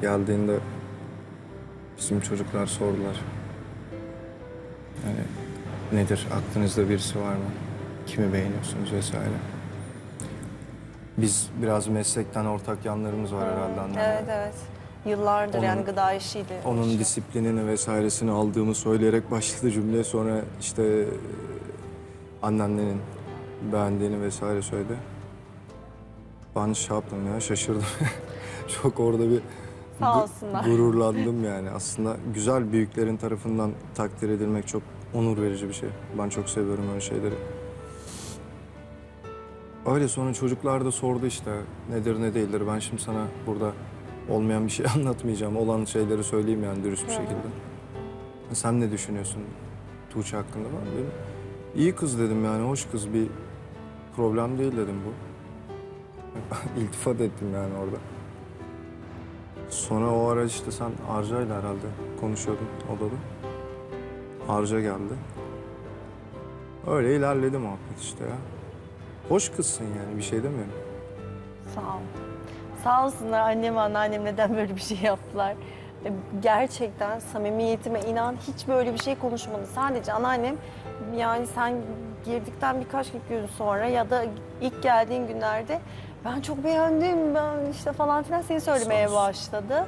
geldiğinde bizim çocuklar sordular. Yani nedir, aklınızda birisi var mı? Kimi beğeniyorsunuz vesaire. Biz biraz meslekten ortak yanlarımız var herhalde annemle. Evet evet. Yıllardır Onun- yani gıda işiydi. Onun işi. disiplinini vesairesini aldığımı söyleyerek başladı cümle. Sonra işte e, anneannenin beğendiğini vesaire söyledi. Ben şey yaptım ya şaşırdım. Çok orada bir Sağ olsunlar. gururlandım yani. Aslında güzel büyüklerin tarafından takdir edilmek çok onur verici bir şey. Ben çok seviyorum öyle şeyleri. Öyle sonra çocuklar da sordu işte nedir ne değildir. Ben şimdi sana burada olmayan bir şey anlatmayacağım. Olan şeyleri söyleyeyim yani dürüst bir şekilde. Sen ne düşünüyorsun Tuğçe hakkında? Ben dedim, iyi kız dedim yani hoş kız bir problem değil dedim bu. İltifat ettim yani orada. Sonra o ara işte sen Arca'yla herhalde konuşuyordun odada. Arca geldi. Öyle ilerledi muhabbet işte ya. Hoş kızsın yani bir şey demiyorum. Sağ ol. Sağ olsunlar annem anneannem neden böyle bir şey yaptılar. E, Gerçekten samimiyetime inan hiç böyle bir şey konuşmadı. Sadece anneannem yani sen girdikten birkaç gün sonra ya da ilk geldiğin günlerde ben çok beğendim ben işte falan filan seni söylemeye başladı.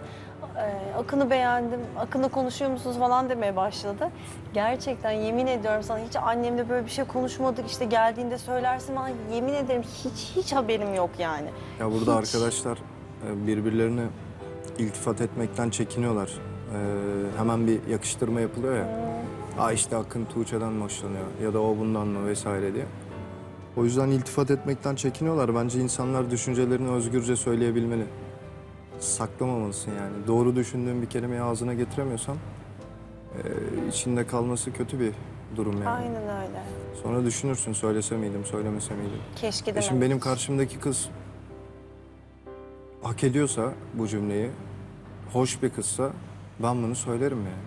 Ee, Akın'ı beğendim, Akın'la konuşuyor musunuz falan demeye başladı. Gerçekten yemin ediyorum sana hiç annemle böyle bir şey konuşmadık. İşte geldiğinde söylersin bana yemin ederim hiç hiç haberim yok yani. Ya burada Hiç. arkadaşlar e, birbirlerine iltifat etmekten çekiniyorlar. Ee, hemen bir yakıştırma yapılıyor ya. Aa işte Akın Tuğçe'den mi hoşlanıyor ya da o bundan mı vesaire diye. O yüzden iltifat etmekten çekiniyorlar. Bence insanlar düşüncelerini özgürce söyleyebilmeli. Saklamamalısın yani. Doğru düşündüğün bir kelimeyi ağzına getiremiyorsan e, içinde kalması kötü bir durum yani. Aynen öyle. Sonra düşünürsün söylese miydim, söylemese miydim. Keşke E de. şimdi benim karşımdaki kız hak ediyorsa bu cümleyi, hoş bir kızsa ben bunu söylerim yani.